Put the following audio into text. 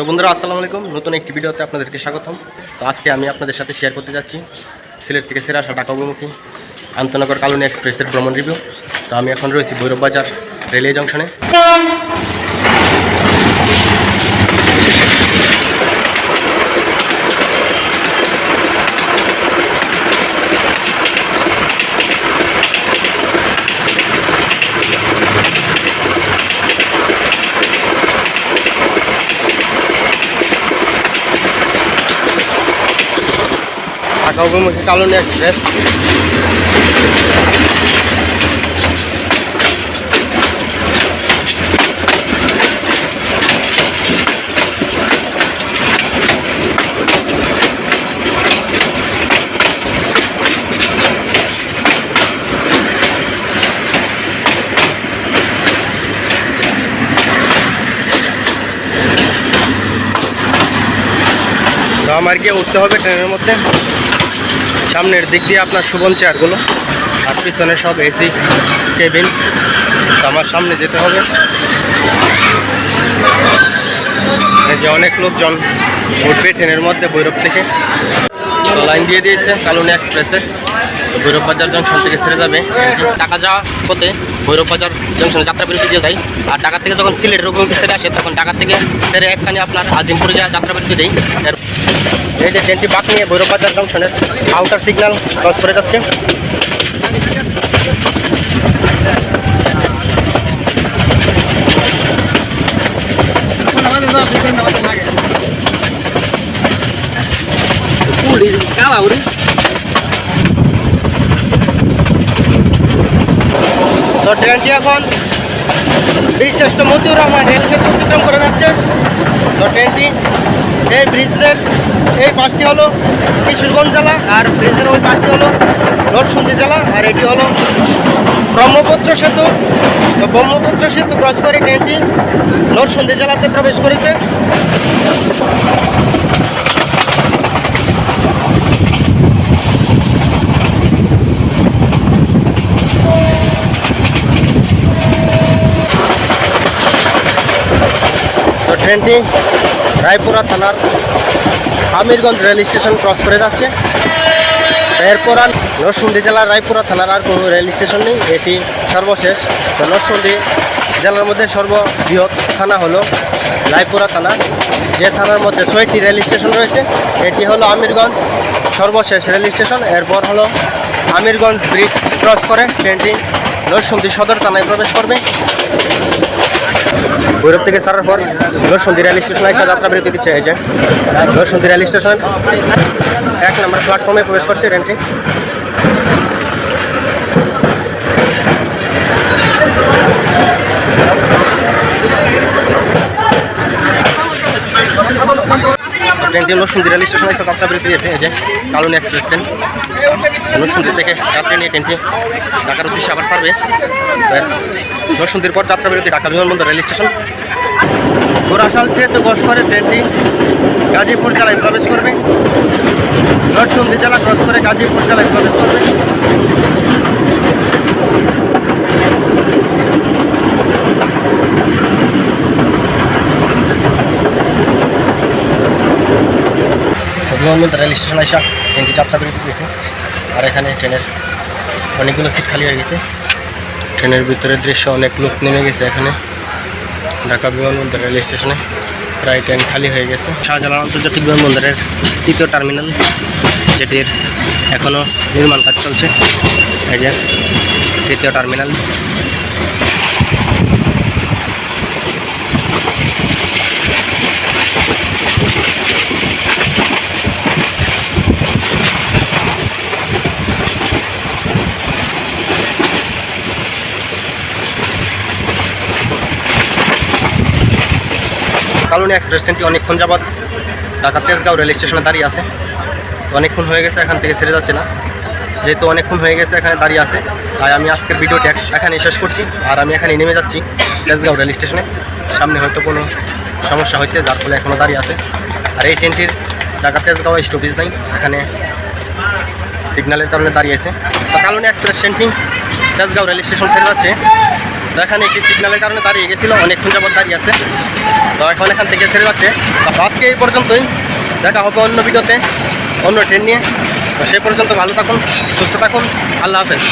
তো বন্ধুরা, আসসালামু আলাইকুম। নতুন একটি ভিডিওতে আপনাদেরকে স্বাগতম। তো আজকে আমি আপনাদের সাথে শেয়ার করতে যাচ্ছি সিলেট থেকে সেরা আসা ঢাকা অভিমুখী আন্তনগর কালনী এক্সপ্রেসের ভ্রমণ রিভিউ তো আমি এখন রয়েছি ভৈরব বাজার রেলওয়ে জংশনে ঢাকা অভিমুখী কালনী এক্সপ্রেস আমার গিয়ে উঠতে হবে ট্রেনের মধ্যে? সামনের দিক দিয়ে আপনার শুভন চেয়ারগুলো, আর পিছনে সব এসি কেবিন। আমার সামনে যেতে হবে। যে অনেক লোকজন উঠবে ট্রেনের মধ্যে বৈরব থেকে। লাইন দিয়ে দিয়েছে, কালুনি এক্সপ্রেসে। বৈরব বাজার জংশন থেকে ছেড়ে যাবে। টাকা যাওয়া পথে ভৈরব বাজার জংশনে যাত্রা বিরতি দিয়ে যায় আর ঢাকা থেকে যখন সিলেট উপমুখে ছেড়ে আসে, তখন ঢাকা থেকে সেরে একখানে আপনার আজিমপুরে যাওয়া যাত্রা বিরতি এর এই যে ট্রেনটি বাক নিয়ে ভৈরব বাজার জংশনের আউটার সিগন্যাল ক্রস করে যাচ্ছে। তো ট্রেনটি এখন বীরশ্রেষ্ঠ মতিউর রহমান রেল সেতু অতিক্রম করে যাচ্ছে। তো ট্রেনটি এই ব্রিজের এই পাশটি হলো কিশোরগঞ্জ জেলা আর ব্রিজের ওই পাশটি হলো নরসিংদী জেলা আর এটি হলো ব্রহ্মপুত্র সেতু। তো ব্রহ্মপুত্র সেতু ক্রস করে ট্রেনটি নরসিংদী জেলাতে প্রবেশ করেছে। ট্রেনটি রায়পুরা থানার আমিরগঞ্জ রেল স্টেশন ক্রস করে যাচ্ছে। এরপর আর নরসিংদী জেলার রায়পুরা থানার আর কোনো রেল স্টেশন নেই। এটি সর্বশেষ। তো নরসিংদী জেলার মধ্যে সর্ববৃহৎ থানা হলো রায়পুরা থানা। যে থানার মধ্যে ছয়টি রেল স্টেশন রয়েছে, এটি হলো আমিরগঞ্জ সর্বশেষ রেল স্টেশন। এরপর হলো আমিরগঞ্জ ব্রিজ ক্রস করে ট্রেনটি নরসিংদী সদর থানায় প্রবেশ করবে। ভৈরব থেকে ছাড়ার পর নরসিংদী রেল স্টেশন এসে যাত্রা বিরতি দিচ্ছে এই যে নরসিংদী রেল স্টেশন। এক নম্বর প্ল্যাটফর্মে প্রবেশ করছে ট্রেনটি। ট্রেনটি নরসিংদী রেল স্টেশন এসে যাত্রা বিরতি দিয়েছে, এই যে কালনী এক্সপ্রেস ট্রেন। নরসিংদী থেকে যাত্রী নিয়ে ট্রেনটি ঢাকার উদ্দেশ্যে আবার ছাড়বে। এর পর যাত্রা বিরতি, ঢাকা বিমানবন্দর রেল স্টেশন। গোরাশাল সেতু করে ট্রেনটি, গাজীপুর জেলায় প্রবেশ করবে। নরসিংদী জেলা ক্রস করে গাজীপুর জেলায় প্রবেশ করবে। বিমানবন্দর রেল স্টেশন আসা ট্রেনটি যাত্রা বিরতি দিয়েছে। আর এখানে ট্রেনের অনেকগুলো সিট খালি হয়ে গেছে। ট্রেনের ভিতরে দৃশ্য অনেক লোক নেমে গেছে এখানে। ঢাকা বিমানবন্দর রেল স্টেশনে প্রায় ট্রেন খালি হয়ে গেছে। শাহজালাল আন্তর্জাতিক বিমানবন্দরের তৃতীয় টার্মিনাল, যেটির এখনও নির্মাণ কাজ চলছে। এই যে তৃতীয় টার্মিনাল। কালনী এক্সপ্রেস ট্রেনটি অনেকক্ষণ যাবৎ ঢাকা তেজগাঁও রেল স্টেশনে দাঁড়িয়ে আছে। তো অনেকক্ষণ হয়ে গেছে, এখান থেকে ছেড়ে যাচ্ছে না। যেহেতু অনেকক্ষণ হয়ে গেছে, এখানে দাঁড়িয়ে আছে। তাই আমি আজকের ভিডিওটি এখানে শেষ করছি। আর আমি এখানে নেমে যাচ্ছি তেজগাঁও রেল স্টেশনে সামনে হয়তো কোনো সমস্যা হয়েছে, যার ফলে এখনও দাঁড়িয়ে আছে। আর এই ট্রেনটির ঢাকা তেজগাঁও স্টপেজ নাই এখানে সিগন্যালের কারণে দাঁড়িয়ে আছে। তো কালনী এক্সপ্রেস ট্রেনটি তেজগাঁও রেল স্টেশন ছেড়ে যাচ্ছে। তো এখানে একটি সিগন্যালের কারণে দাঁড়িয়ে গেছিল, অনেকক্ষণ যাবত দাঁড়িয়ে আছে। তো এখন এখান থেকে ছেড়ে যাচ্ছে। আজকে এই পর্যন্তই। দেখা হবে অন্য ভিডিওতে, অন্য ট্রেন নিয়ে। তো সে পর্যন্ত ভালো থাকুন, সুস্থ থাকুন। আল্লাহ হাফেজ।